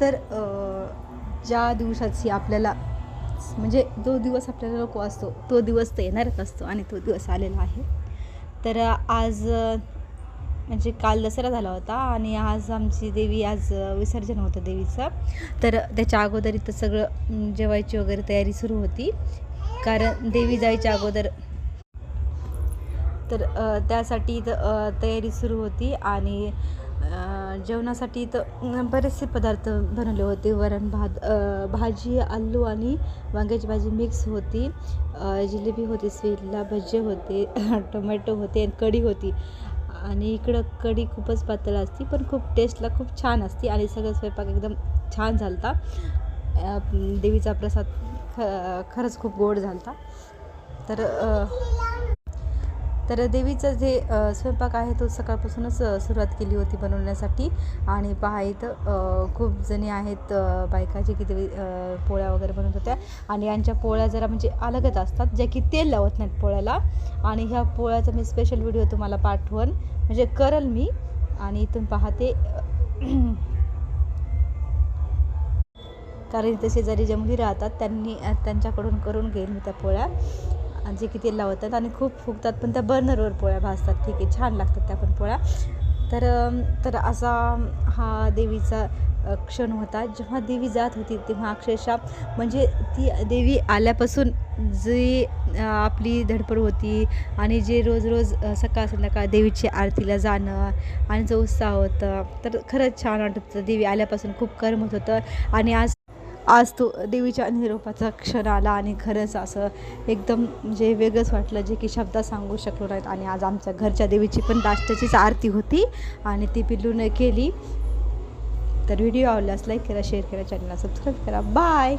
तर ज्या दिवसाची आपल्याला म्हणजे जो दिवस आपल्याला नको असतो तो दिवस तर येणारच असतो आणि तो दिवस आलेला आहे. तर आज म्हणजे काल दसरा झाला होता आणि आज आमची देवी आज विसर्जन होतं देवीचं. तर त्याच्या अगोदर इथं सगळं जेवायची वगैरे तयारी सुरू होती. कारण देवी जायच्या अगोदर तर त्यासाठी तयारी सुरू होती आणि जेवणासाठी तर बरेचसे पदार्थ बनवले होते. वरण भात भाजी आलू आणि वांग्याची भाजी मिक्स होती. जिलेबी होती स्वीटला भजे होते टोमॅटो होते आणि कढी होती. आणि इकडं कढी खूपच पातळ असती पण खूप टेस्टला खूप छान असते आणि सगळं स्वयंपाक एकदम छान झालता. देवीचा प्रसाद ख खरंच खूप गोड झालता. तर तर देवीचं जे स्वयंपाक आहे तो सकाळपासूनच सुरुवात केली होती बनवण्यासाठी. आणि पहा इथं खूप जणी आहेत बायका जे की देवी पोळ्या वगैरे बनवत होत्या. आणि यांच्या पोळ्या जरा म्हणजे अलगच असतात ज्या की तेल लावत नाहीत पोळ्याला. आणि ह्या पोळ्याचा मी स्पेशल व्हिडिओ तुम्हाला पाठवण. म्हणजे करल मी. आणि इथून पाहते कारण इथे शेजारी ज्या मुली राहतात त्यांनी त्यांच्याकडून करून घेईल मी त्या पोळ्या. जे की तेल लावतात आणि खूप फुगतात पण त्या बर्नरवर पोळ्या भाजतात. ठीक आहे छान लागतात त्या पण पोळ्या. तर तर असा हा देवीचा क्षण होता. जेव्हा देवी जात होती तेव्हा अक्षरशः म्हणजे ती देवी आल्यापासून जी आपली धडपड होती आणि जे रोज रोज सकाळ संध्याकाळ देवीची आरतीला जाणं आणि जो उत्साह होता तर खरंच छान वाटत होतं. देवी आल्यापासून खूप करमत होतं. आणि आज आज तो देवीच्या निरोपाचा क्षण आला आणि खरंच असं एकदम म्हणजे वेगळंच वाटलं जे की शब्दात सांगू शकलो नाहीत. आणि आज आमच्या घरच्या देवीची पण लास्टचीच आरती होती आणि ती पिल्लूनं केली. तर व्हिडिओ आवडल्यास लाईक करा शेअर करा चॅनलला सबस्क्राईब करा. बाय!